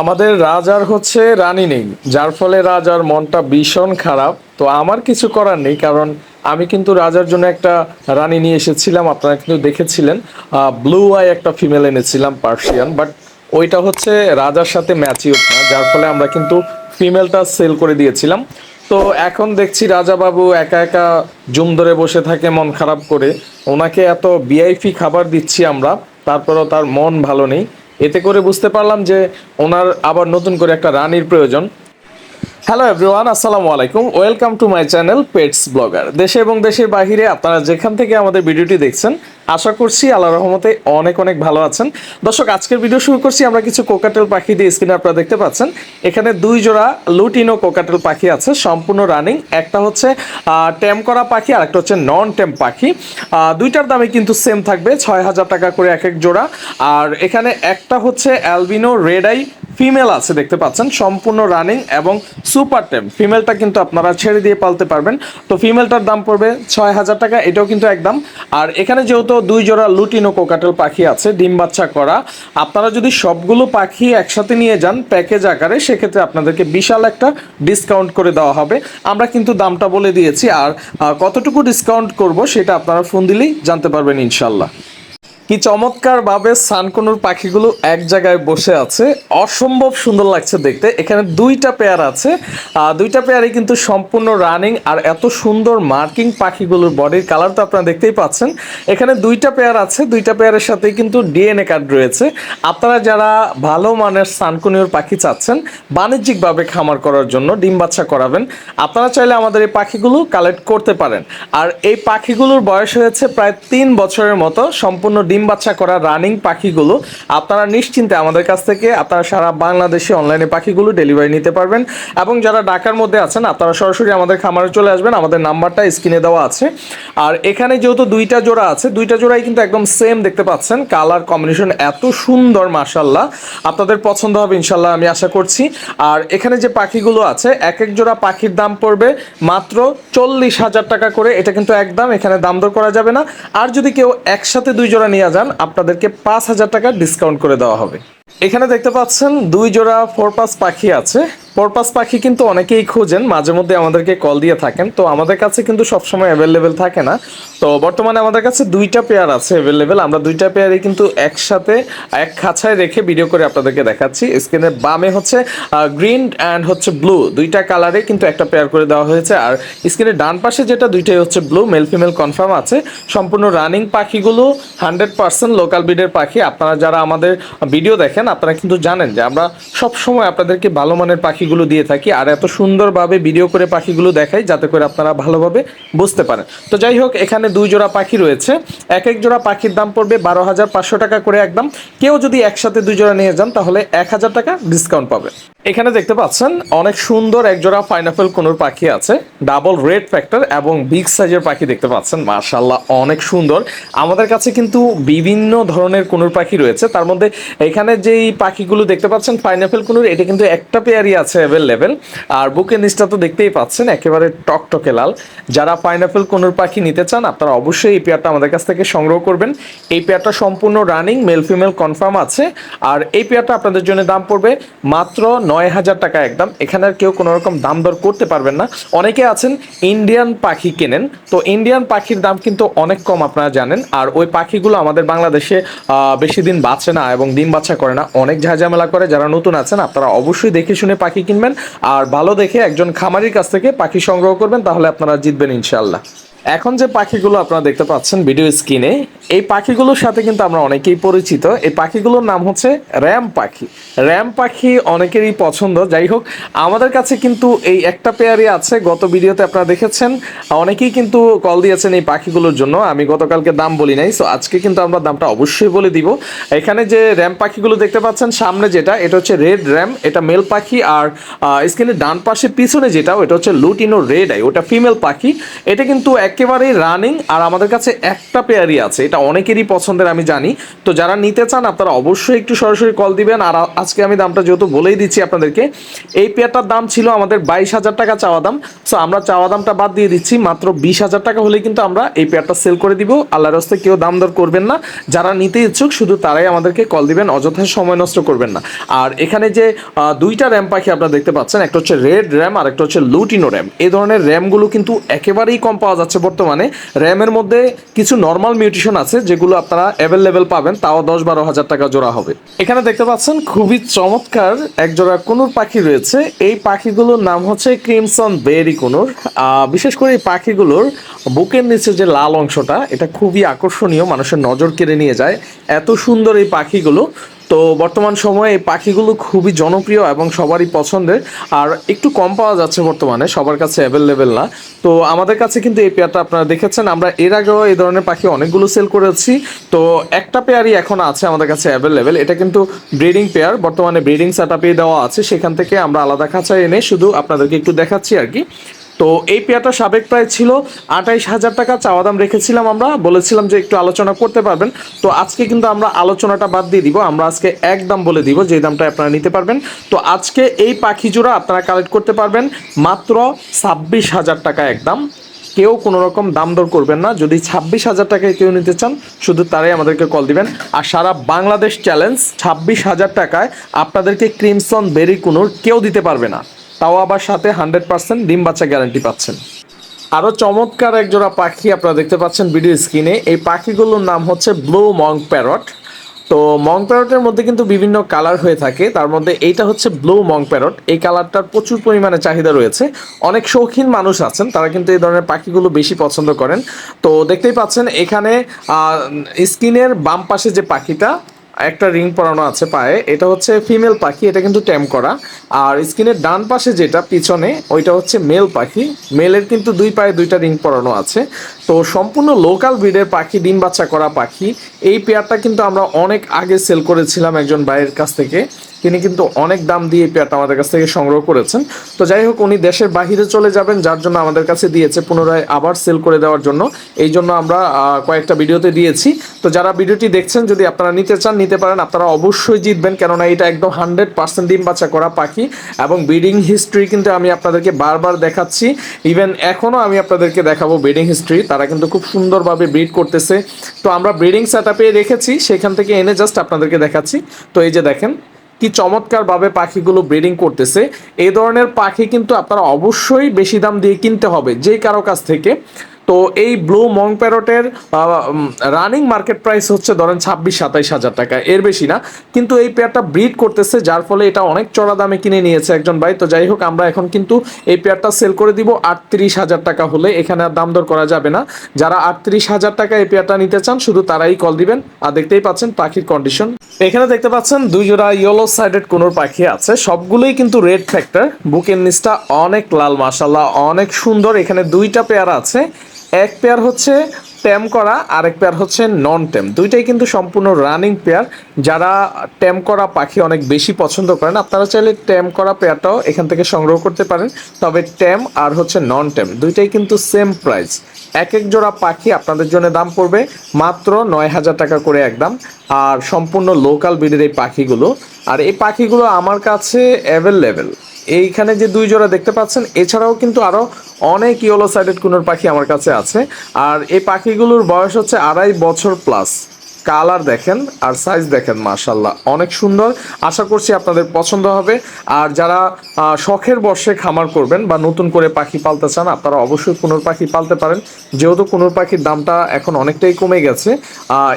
আমাদের রাজার হচ্ছে রানী নেই, যার ফলে রাজার মনটা ভীষণ খারাপ। তো আমার কিছু করার নেই, কারণ আমি কিন্তু রাজার জন্য একটা রানী নিয়ে এসেছিলাম, আপনারা কিন্তু দেখেছিলেন। ব্লু আই একটা ফিমেল এনেছিলাম পার্সিয়ান বাট ওইটা হচ্ছে রাজার সাথে ম্যাচিউর না, যার ফলে আমরা কিন্তু ফিমেলটা সেল করে দিয়েছিলাম। তো এখন দেখছি রাজা বাবু একা একা জুম ধরে বসে থাকে, মন খারাপ করে। ওনাকে এত বিআইপি খাবার দিচ্ছি আমরা, তারপরেও তার মন ভালো নেই। এতে করে বুঝতে পারলাম যে ওনার আবার নতুন করে একটা রানির প্রয়োজন। হ্যালো এভরিওয়ান আসসালামু আলাইকুম। Welcome to my channel pets blogger দেশে এবং দেশের বাহিরে আপনারা যেখান থেকে আমাদের ভিডিওটি দেখছেন আশা করছি আল্লাহ রহমতে অনেক অনেক ভালো আছেন। দর্শক, আজকের ভিডিও শুরু করছি, আমরা কিছু কোকাটেল পাখি দিয়ে স্ক্রিনে আপনারা দেখতে পাচ্ছেন। এখানে দুই জোড়া লুটিনো কোকাটেল পাখি আছে, সম্পূর্ণ রানিং একটা হচ্ছে ট্যাম করা পাখি আর একটা হচ্ছে নন টেম পাখি দুইটার দামে কিন্তু সেম থাকবে, ছয় হাজার টাকা করে এক এক জোড়া। আর এখানে একটা হচ্ছে অ্যালবিনো রেড আই ফিমেল আছে, দেখতে পাচ্ছেন, সম্পূর্ণ রানিং এবং সুপার টেম ফিমেলটা কিন্তু আপনারা ছেড়ে দিয়ে পালতে পারবেন। তো ফিমেলটার দাম পড়বে ছয় হাজার টাকা, এটাও কিন্তু একদম আর এখানে যেহেতু দুই জোড়া লুটিনো কোকাটেল পাখি আছে, ডিম বাচ্চা করা। আপনারা যদি সবগুলো পাখি একসাথে নিয়ে যান প্যাকেজ আকারে, সেক্ষেত্রে আপনাদেরকে বিশাল একটা ডিসকাউন্ট করে দেওয়া হবে। আমরা কিন্তু দামটা বলে দিয়েছি, আর কতটুকু ডিসকাউন্ট করব সেটা আপনারা ফোন দিলেই জানতে পারবেন ইনশাল্লাহ। কি চমৎকার ভাবে সানকুনুর পাখিগুলো এক জায়গায় বসে আছে। অসম্ভব সুন্দর লাগছে দেখতে। এখানে দুইটা পেয়ার আছে। দুইটা পেয়ারই কিন্তু সম্পূর্ণ রানিং আর এত সুন্দর মার্কিং পাখিগুলোর বডির কালার তো আপনারা দেখতেই পাচ্ছেন। এখানে দুইটা পেয়ার আছে। দুইটা পেয়ারের সাথে কিন্তু ডিএনএ কার্ড রয়েছে। আপনারা যারা ভালো মানের সানকুনিওর পাখি চাচ্ছেন, বাণিজ্যিকভাবে খামার করার জন্য ডিম বাচ্চা করাবেন। আপনারা চাইলে আমাদের এই পাখিগুলো কালেক্ট করতে পারেন। আর এই পাখিগুলোর বয়স হয়েছে প্রায় তিন বছরের মতো। সম্পূর্ণ ডিম বাচ্চা করা রানিং পাখিগুলো, আপনারা নিশ্চিন্তে আমাদের কাছ থেকে আপনারা সারা বাংলাদেশে অনলাইনে পাখিগুলো ডেলিভারি নিতে পারবেন। এবং যারা ঢাকার মধ্যে আছেন, আপনারা সরাসরি আমাদের খামারে চলে আসবেন। আমাদের নাম্বারটা স্ক্রিনে দেওয়া আছে। আর এখানে যেহেতু দুইটা জোড়া আছে, দুইটা জোড়াই কিন্তু একদম সেম দেখতে পাচ্ছেন। কালার কম্বিনেশন এত সুন্দর মাশাল্লাহ আপনাদের পছন্দ হবে ইনশাল্লাহ আমি আশা করছি। আর এখানে যে পাখিগুলো আছে, এক এক জোড়া পাখির দাম পড়বে মাত্র চল্লিশ হাজার টাকা করে। এটা কিন্তু একদম এখানে দাম দর করা যাবে না। আর যদি কেউ একসাথে দুই জোড়া নিয়ে যান আপনাদেরকে পাঁচ হাজার টাকা ডিসকাউন্ট করে দেওয়া হবে। এখানে দেখতে পাচ্ছেন দুই জোড়া ফোরপাস পাখি আছে। ফোরপাস পাখি কিন্তু অনেকেই খোঁজেন, মাঝে মধ্যে আমাদেরকে কল দিয়ে থাকেন। তো আমাদের কাছে কিন্তু সবসময় অ্যাভেলেবেল থাকে না। তো বর্তমানে আমাদের কাছে দুইটা পেয়ার আছে অ্যাভেলেবেল আমরা দুইটা পেয়ারই কিন্তু একসাথে, এক খাঁচায় রেখে ভিডিও করে আপনাদেরকে দেখাচ্ছি। স্ক্রিনের বামে হচ্ছে গ্রিন অ্যান্ড হচ্ছে ব্লু দুইটা কালারে কিন্তু একটা পেয়ার করে দেওয়া হয়েছে। আর স্ক্রিনের ডান পাশে যেটা, দুইটাই হচ্ছে ব্লু মেল ফিমেল কনফার্ম আছে। সম্পূর্ণ রানিং পাখিগুলো হান্ড্রেড পার্সেন্ট লোকাল ব্রিডের পাখি। আপনারা যারা আমাদের ভিডিও দেখেন আপনারা কিন্তু জানেন যে আমরা সব সময় আপনাদেরকে ভালো মানের পাখিগুলো দিয়ে থাকি আর এত সুন্দরভাবে ভিডিও করে পাখিগুলো দেখাই যাতে করে আপনারা ভালোভাবে বুঝতে পারেন। তো যাই হোক, এখানে দুই জোড়া পাখি রয়েছে। এক এক জোড়া পাখির দাম পড়বে বারো হাজার পাঁচশো টাকা করে একদম। কেউ যদি একসাথে দুই জোড়া নিয়ে যান, তাহলে এক হাজার টাকা ডিসকাউন্ট পাবে। এখানে দেখতে পাচ্ছেন, অনেক সুন্দর এক জোড়া পাইনাপেল কোনোর পাখি আছে। ডাবল রেড ফ্যাক্টর এবং বিগ সাইজের পাখি দেখতে পাচ্ছেন। মার্শাল্লাহ অনেক সুন্দর। আমাদের কাছে কিন্তু বিভিন্ন ধরনের কোনোর পাখি রয়েছে। তার মধ্যে এখানে যেই পাখিগুলো দেখতে পাচ্ছেন পাইনাপেল কোনোর, এটা কিন্তু একটা পেয়ারই আছে অ্যাভেলেবেল আর বুকের নিচটা তো দেখতেই পাচ্ছেন, একেবারে টকটকে লাল। যারা পাইনাপেল কোনোর পাখি নিতে চান, আপনারা অবশ্যই এই পেয়ারটা আমাদের কাছ থেকে সংগ্রহ করবেন। এই পেয়ারটা সম্পূর্ণ রানিং মেল ফিমেল কনফার্ম আছে। আর এই পেয়ারটা আপনাদের জন্য দাম পড়বে মাত্র নয় হাজার টাকা একদম। এখানে আর কেউ কোনো রকম দাম দর করতে পারবেন না। অনেকে আছেন ইন্ডিয়ান পাখি কেনেন। তো ইন্ডিয়ান পাখির দাম কিন্তু অনেক কম আপনারা জানেন। আর ওই পাখিগুলো আমাদের বাংলাদেশে বেশি দিন বাঁচে না এবং ডিম বাচ্চা করে না। অনেক ঝাঁঝামেলা করে। যারা নতুন আছেন, আপনারা অবশ্যই দেখে শুনে পাখি কিনবেন। আর ভালো দেখে একজন খামারির কাছ থেকে পাখি সংগ্রহ করবেন, তাহলে আপনারা জিতবেন ইনশাল্লাহ এখন যে পাখিগুলো আপনারা দেখতে পাচ্ছেন ভিডিও স্ক্রিনে, এই পাখিগুলোর সাথে কিন্তু আমরা অনেকেই পরিচিত। এই পাখিগুলোর নাম হচ্ছে র্যাম পাখি। র্যাম পাখি অনেকেরই পছন্দ। যাই হোক, আমাদের কাছে কিন্তু এই একটা পেয়ারই আছে। গত ভিডিওতে আপনারা দেখেছেন, অনেকেই কিন্তু কল দিয়েছেন এই পাখিগুলোর জন্য। আমি গতকালকে দাম বলি নাই সো আজকে কিন্তু আমরা দামটা অবশ্যই বলে দিব। এখানে যে র্যাম পাখিগুলো দেখতে পাচ্ছেন, সামনে যেটা, এটা হচ্ছে রেড র্যাম, এটা মেল পাখি, আর স্ক্রিনের ডান পাশে পিছনে যেটা ওটা হচ্ছে লুটিনো রেড আই, ওটা ফিমেল পাখি। এটা কিন্তু এক একেবারেই রানিং আর আমাদের কাছে একটা পেয়ারই আছে, এটা অনেকেরই পছন্দের, আমি জানি। তো যারা নিতে চান, আপনারা অবশ্যই একটু সরাসরি কল দিবেন। আর আজকে আমি দামটা যেহেতু বলেই দিচ্ছি আপনাদেরকে, এই পেয়ারটার দাম ছিল আমাদের বাইশ হাজার টাকা চাওয়া দাম। সো আমরা চাওয়া দামটা বাদ দিয়ে দিচ্ছি, মাত্র বিশ হাজার টাকা হলে কিন্তু আমরা এই পেয়ারটা সেল করে দিব। আল্লাহর রাস্তায় কেউ দাম দর করবেন না। যারা নিতে ইচ্ছুক, শুধু তারাই আমাদেরকে কল দিবেন, অযথা সময় নষ্ট করবেন না। আর এখানে যে দুইটা র্যাম পাখি আপনারা দেখতে পাচ্ছেন, একটা হচ্ছে রেড র্যাম আর একটা হচ্ছে লুটিনো র্যাম এই ধরনের র্যামগুলো কিন্তু একেবারেই কম পাওয়া যাচ্ছে বর্তমানে র্যামের মধ্যে কিছু নর্মাল মিউটেশন আছে, যেগুলো আপনারা অ্যাভেলেবেল পাবেন, তাও দশ বারো হাজার টাকা জোড়া হবে। এখানে দেখতে পাচ্ছেন, খুবই চমৎকার এক জোড়া কোনুর পাখি রয়েছে। এই পাখিগুলোর নাম হচ্ছে ক্রিমসন বেরি কোনুর। বিশেষ করে এই পাখিগুলোর বুকের নিচে যে লাল অংশটা, এটা খুবই আকর্ষণীয়, মানুষের নজর কেড়ে নিয়ে যায়। এত সুন্দর এই পাখিগুলো। তো বর্তমান সময়ে এই পাখিগুলো খুবই জনপ্রিয় এবং সবারই পছন্দের। আর একটু কম পাওয়া যাচ্ছে বর্তমানে, সবার কাছে অ্যাভেলেবেল না। তো আমাদের কাছে কিন্তু এই পেয়ারটা আপনারা দেখেছেন। আমরা এর আগেও এই ধরনের পাখি অনেকগুলো সেল করেছি। তো একটা পেয়ারই এখন আছে আমাদের কাছে অ্যাভেলেবেল এটা কিন্তু ব্রিডিং পেয়ার বর্তমানে ব্রিডিং সেট দেওয়া আছে। সেখান থেকে আমরা আলাদা খাঁচায় এনে শুধু আপনাদেরকে একটু দেখাচ্ছি আর কি। তো এই পেয়ারটা সাবেক প্রায় ছিল আঠাইশ হাজার টাকা চাওয়া দাম রেখেছিলাম আমরা, বলেছিলাম যে একটু আলোচনা করতে পারবেন। তো আজকে কিন্তু আমরা আলোচনাটা বাদ দিয়ে দিব, আমরা আজকে এক দাম বলে দিব, যে দামটা আপনারা নিতে পারবেন। তো আজকে এই পাখি জোড়া আপনারা কালেক্ট করতে পারবেন, মাত্র ছাব্বিশ হাজার টাকা একদম কেউ কোনো রকম দাম দর করবেন না, যদি ছাব্বিশ হাজার টাকায় কেউ নিতে চান, শুধু তারাই আমাদেরকে কল দিবেন। আর সারা বাংলাদেশ চ্যালেঞ্জ ছাব্বিশ হাজার টাকায় আপনাদেরকে ক্রিমসন বেরি কুনুর কেউ দিতে পারবে না। তাও আবার সাথে হান্ড্রেড পার্সেন্ট ডিম বাচ্চা গ্যারান্টি পাচ্ছেন। আরও চমৎকার এক জোড়া পাখি আপনারা দেখতে পাচ্ছেন ভিডিও স্ক্রিনে। এই পাখিগুলোর নাম হচ্ছে ব্লু মং প্যারট। তো মং প্যারটের মধ্যে কিন্তু বিভিন্ন কালার হয়ে থাকে। তার মধ্যে এইটা হচ্ছে ব্লু মং প্যারট। এই কালারটার প্রচুর পরিমাণে চাহিদা রয়েছে। অনেক শৌখিন মানুষ আছেন, তারা কিন্তু এই ধরনের পাখিগুলো বেশি পছন্দ করেন। তো দেখতেই পাচ্ছেন এখানে স্কিনের বাম পাশে যে পাখিটা একটা রিং পরানো আছে পায়ে। এটা হচ্ছে ফিমেল পাখি, এটা কিন্তু ট্যাম করা। আর স্কিনের ডান পাশে যেটা, পিছনে, ওইটা হচ্ছে মেল পাখি। মেলের কিন্তু দুই পায়ে দুইটা রিং পরানো আছে। তো সম্পূর্ণ লোকাল ব্রিডের পাখি, ডিম বাচ্চা করা পাখি। এই পেয়ারটা কিন্তু আমরা অনেক আগে সেল করেছিলাম একজন ভাইয়ের কাছ থেকে। তিনি কিন্তু অনেক দাম দিয়ে এই পেয়ারটা আমাদের কাছ থেকে সংগ্রহ করেছেন। তো যাই হোক, উনি দেশের বাহিরে চলে যাবেন, যার জন্য আমাদের কাছে দিয়েছে পুনরায় আবার সেল করে দেওয়ার জন্য। এই জন্য আমরা কয়েকটা ভিডিওতে দিয়েছি। তো যারা ভিডিওটি দেখছেন, যদি আপনারা নিতে চান, নিতে পারেন। আপনারা অবশ্যই জিতবেন, কেননা এটা একদম হান্ড্রেড পার্সেন্ট ডিম বাচ্চা করা পাখি এবং ব্রিডিং হিস্ট্রি কিন্তু আমি আপনাদেরকে বারবার দেখাচ্ছি। ইভেন এখনও আমি আপনাদেরকে দেখাবো ব্রিডিং হিস্ট্রি কিন্তু খুব সুন্দরভাবে ব্রিড করতেছে। তো আমরা ব্রিডিং সেট রেখেছি, সেখান থেকে এনে জাস্ট আপনাদেরকে দেখাচ্ছি। তো এই যে দেখেন, কি চমৎকারভাবে পাখিগুলো ব্রিডিং করতেছে। এই ধরনের পাখি কিন্তু আপনারা অবশ্যই বেশি দাম দিয়ে কিনতে হবে, যে কারও কাছ থেকে। তো এই ব্লু মং প্যারটের রানিং মার্কেট প্রাইস হচ্ছে ধরেন ছাব্বিশ, সাতাইশ হাজার টাকা। এর বেশি না। কিন্তু এই পেয়ারটা ব্রিড করতেছে, যার ফলে এটা অনেক চড়া দামে কিনে নিয়েছে একজন ভাই। তো যাই হোক, আমরা এখন কিন্তু এই পেয়ারটা সেল করে দিব। আটত্রিশ হাজার টাকা হলে এখানে আর দাম দর করা যাবে না। যারা আটত্রিশ হাজার টাকা এই পেয়ারটা নিতে চান, শুধু তারাই কল দিবেন। আর দেখতেই পাচ্ছেন পাখির কন্ডিশন এখানে দেখতে পাচ্ছেন, দুই জোড়া ইয়েলো সাইডেড কোনোর পাখি আছে। সবগুলোই কিন্তু রেড ফ্যাক্টর বুকের নিচটা অনেক লাল মাসাল্লাহ অনেক সুন্দর। এখানে দুইটা পেয়ার আছে। এক পেয়ার হচ্ছে ট্যাম করা, আরেক পেয়ার হচ্ছে নন ট্যাম দুইটাই কিন্তু সম্পূর্ণ রানিং পেয়ার যারা ট্যাম করা পাখি অনেক বেশি পছন্দ করেন, আপনারা চাইলে ট্যাম করা পেয়ারটাও এখান থেকে সংগ্রহ করতে পারেন। তবে ট্যাম আর হচ্ছে নন ট্যাম দুইটাই কিন্তু সেম প্রাইস এক এক জোড়া পাখি আপনাদের জন্য দাম পড়বে মাত্র নয় হাজার টাকা করে একদম। আর সম্পূর্ণ লোকাল ব্রিডের এই পাখিগুলো। আর এই পাখিগুলো আমার কাছে অ্যাভেলেবেল এইখানে যে দুই জোড়া দেখতে পাচ্ছেন, এছাড়াও কিন্তু আরও অনেক ইয়েলো সাইডেড কুনোর পাখি আমার কাছে আছে। আর এই পাখিগুলোর বয়স হচ্ছে আড়াই বছর প্লাস কালার দেখেন আর সাইজ দেখেন মাশাল্লাহ অনেক সুন্দর। আশা করছি আপনাদের পছন্দ হবে। আর যারা শখের বর্ষে খামার করবেন বা নতুন করে পাখি পালতে চান, আপনারা অবশ্যই কুনুর পাখি পালতে পারেন। যেহেতু কুনুর পাখির দামটা এখন অনেকটাই কমে গেছে।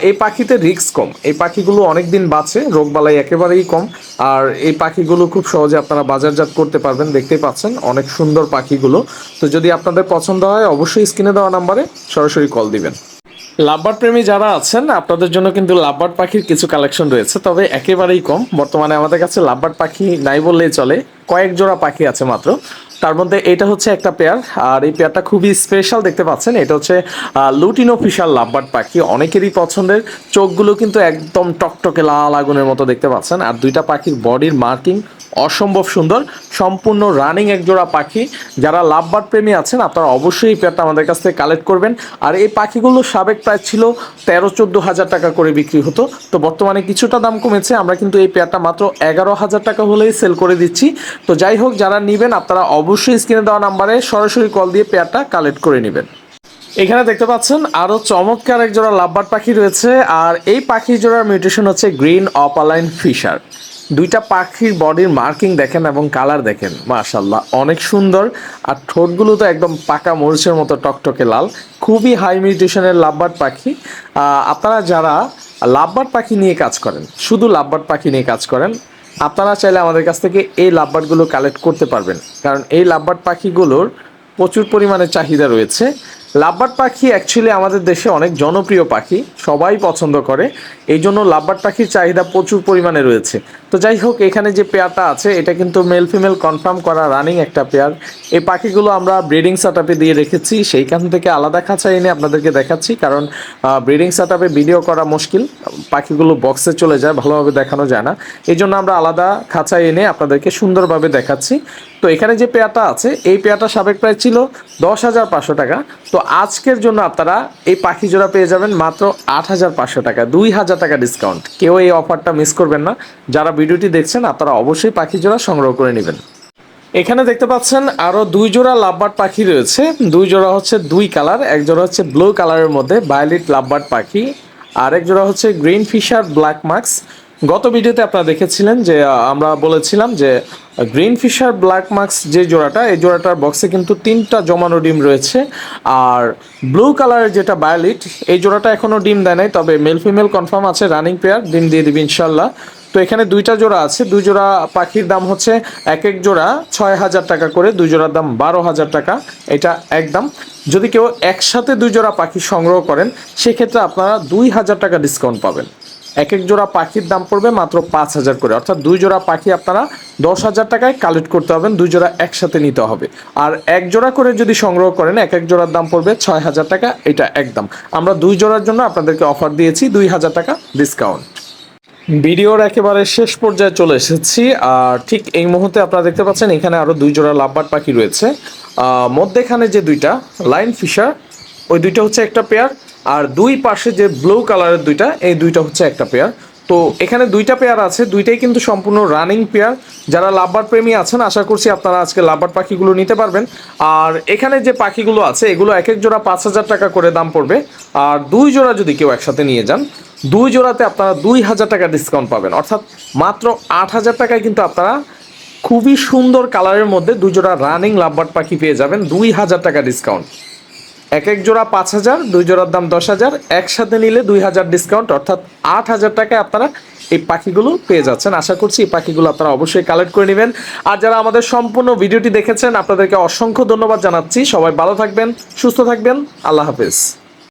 এই পাখিতে রিস্ক কম। এই পাখিগুলো অনেক দিন বাঁচে, রোগবালাই একেবারেই কম। আর এই পাখিগুলো খুব সহজে আপনারা বাজারজাত করতে পারবেন, দেখতেই পাচ্ছেন। অনেক সুন্দর পাখিগুলো। তো যদি আপনাদের পছন্দ হয়, অবশ্যই স্ক্রিনে দেওয়া নাম্বারে সরাসরি কল দিবেন। লাভবার্ড প্রেমী যারা আছেন, আপনাদের জন্য কিন্তু লাভবার্ড পাখির কিছু কালেকশন রয়েছে, তবে একেবারেই কম। বর্তমানে আমাদের কাছে লাভবার্ড পাখি নাই বললেই চলে। কয়েক জোড়া পাখি আছে মাত্র। তার মধ্যে এটা হচ্ছে একটা পেয়ার আর এই পেয়ারটা খুবই স্পেশাল দেখতে পাচ্ছেন। এটা হচ্ছে লুটিন অফিসিয়াল লাভবার্ড পাখি। অনেকেরই পছন্দের। চোখগুলো কিন্তু একদম টকটকে লাল আগুনের মতো দেখতে পাচ্ছেন। আর দুইটা পাখির বডির মার্কিং অসম্ভব সুন্দর, সম্পূর্ণ রানিং একজোড়া পাখি। যারা লাভবার প্রেমী আছেন, আপনারা অবশ্যই এই পেয়ারটা আমাদের কাছ থেকে কালেক্ট করবেন। আর এই পাখিগুলো সাবেক প্রায় ছিল তেরো চোদ্দ হাজার টাকা করে বিক্রি হতো। তো বর্তমানে কিছুটা দাম কমেছে, আমরা কিন্তু এই পেয়ারটা মাত্র এগারো হাজার টাকা হলেই সেল করে দিচ্ছি। তো যাই হোক, যারা নেবেন, আপনারা অবশ্যই স্ক্রিনে দেওয়া নাম্বারে সরাসরি কল দিয়ে পেয়ারটা কালেক্ট করে নেবেন। এখানে দেখতে পাচ্ছেন আরও চমৎকার এক জোড়া লাভবার্ড পাখি রয়েছে। আর এই পাখি জোড়ার মিউটেশন হচ্ছে গ্রিন অপালাইন ফিশার দুইটা পাখির বডির মার্কিং দেখেন এবং কালার দেখেন মাশাল্লাহ অনেক সুন্দর। আর ঠোঁটগুলো তো একদম পাকা মরিচের মতো টকটকে লাল। খুবই হাই মিউটেশনের লাভবার্ড পাখি। আপনারা যারা লাভবার্ড পাখি নিয়ে কাজ করেন, শুধু লাভবার্ড পাখি নিয়ে কাজ করেন, আপনারা চাইলে আমাদের কাছ থেকে এই লাভবার্ডগুলো কালেক্ট করতে পারবেন। কারণ এই লাভবার্ড পাখিগুলোর প্রচুর পরিমাণে চাহিদা রয়েছে। লাভবার্ড পাখি অ্যাকচুয়ালি আমাদের দেশে অনেক জনপ্রিয় পাখি, সবাই পছন্দ করে। এই জন্য লাভবার্ড পাখির চাহিদা প্রচুর পরিমাণে রয়েছে। তো যাই হোক, এখানে যে পেয়ারটা আছে, এটা কিন্তু মেল ফিমেল কনফার্ম করা রানিং একটা পেয়ার। এই পাখিগুলো আমরা ব্রিডিং সেটআপে দিয়ে রেখেছি। সেইখান থেকে আলাদা খাঁচা এনে আপনাদেরকে দেখাচ্ছি, কারণ ব্রিডিং সেটআপে ভিডিও করা মুশকিল। পাখিগুলো বক্সে চলে যায়, ভালোভাবে দেখানো যায় না। এই জন্য আমরা আলাদা খাঁচা এনে আপনাদেরকে সুন্দরভাবে দেখাচ্ছি। তো এখানে যে পেয়ারটা আছে, এই পেয়ারটা সাবেক প্রায় ছিল দশ হাজার পাঁচশো টাকা। তো আজকের জন্য আপনারা এই পাখি জোড়া পেয়ে যাবেন মাত্র আট হাজার পাঁচশো টাকা, দুই হাজার টাকা ডিসকাউন্ট কেউ এই অফারটা মিস করবেন না। যারা ভিডিওটি দেখছেন, আপনারা অবশ্যই পাখি জোড়া সংগ্রহ করে নেবেন। এখানে দেখতে পাচ্ছেন আরও দুই জোড়া লাভবার্ড পাখি রয়েছে। দুই জোড়া হচ্ছে দুই কালার, এক জোড়া হচ্ছে ব্লু কালারের মধ্যে ভায়োলেট লাভবার্ড পাখি, আর এক জোড়া হচ্ছে গ্রিন ফিশার ব্ল্যাক মার্কস গত ভিডিওতে আপনারা দেখেছিলেন যে আমরা বলেছিলাম যে গ্রিন ফিশার ব্ল্যাক মার্কস যে জোড়াটা, এই জোড়াটার বক্সে কিন্তু তিনটা জমানো ডিম রয়েছে। আর ব্লু কালারের যেটা বায়োলিট এই জোড়াটা এখনও ডিম দেয় নাই, তবে মেল ফিমেল কনফার্ম আছে রানিং পেয়ার ডিম দিয়ে দিবি ইনশাল্লাহ তো এখানে দুইটা জোড়া আছে, দুই জোড়া পাখির দাম হচ্ছে এক এক জোড়া ছয় হাজার টাকা করে, দুই জোড়ার দাম বারো হাজার টাকা, এটা একদম। যদি কেউ একসাথে দুই জোড়া পাখি সংগ্রহ করেন, সেক্ষেত্রে আপনারা দুই হাজার টাকা ডিসকাউন্ট পাবেন। এক এক জোড়া পাখির দাম পড়বে মাত্র পাঁচ হাজার করে। অর্থাৎ দুই জোড়া পাখি আপনারা দশ হাজার টাকায় কালেক্ট করতে হবেন দুই জোড়া একসাথে নিতে হবে। আর এক জোড়া করে যদি সংগ্রহ করেন এক এক জোড়ার দাম পড়বে ছয় হাজার টাকা, এটা একদম। আমরা দুই জোড়ার জন্য আপনাদেরকে অফার দিয়েছি, দুই হাজার টাকা ডিসকাউন্ট ভিডিওর একেবারে শেষ পর্যায়ে চলে এসেছি, আর ঠিক এই মুহূর্তে আপনারা দেখতে পাচ্ছেন, এখানে আরও দুই জোড়া লাভবার্ড পাখি রয়েছে। মধ্যেখানে যে দুইটা লাইন ফিশার ওই দুইটা হচ্ছে একটা পেয়ার আর দুই পাশে যে ব্লু কালারের দুইটা, এই দুইটা হচ্ছে একটা পেয়ার তো এখানে দুইটা পেয়ার আছে, দুইটাই কিন্তু সম্পূর্ণ রানিং পেয়ার যারা লাভবার প্রেমী আছেন, আশা করছি আপনারা আজকে লাভবার পাখিগুলো নিতে পারবেন। আর এখানে যে পাখিগুলো আছে, এগুলো এক এক জোড়া পাঁচ হাজার টাকা করে দাম পড়বে। আর দুই জোড়া যদি কেউ একসাথে নিয়ে যান, দুই জোড়াতে আপনারা দুই হাজার টাকা ডিসকাউন্ট পাবেন। অর্থাৎ মাত্র আট হাজার টাকায় কিন্তু আপনারা খুবই সুন্দর কালারের মধ্যে দুই জোড়া রানিং লাভবার্ড পাখি পেয়ে যাবেন, দুই হাজার টাকা ডিসকাউন্ট এক এক জোড়া পাঁচ হাজার, দুই জোড়ার দাম দশ হাজার, একসাথে নিলে দুই হাজার ডিসকাউন্ট অর্থাৎ আট হাজার টাকায় আপনারা এই পাখিগুলো পেয়ে যাচ্ছেন। আশা করছি এই পাখিগুলো আপনারা অবশ্যই কালেক্ট করে নেবেন। আর যারা আমাদের সম্পূর্ণ ভিডিওটি দেখেছেন, আপনাদেরকে অসংখ্য ধন্যবাদ জানাচ্ছি। সবাই ভালো থাকবেন, সুস্থ থাকবেন। আল্লাহ হাফেজ।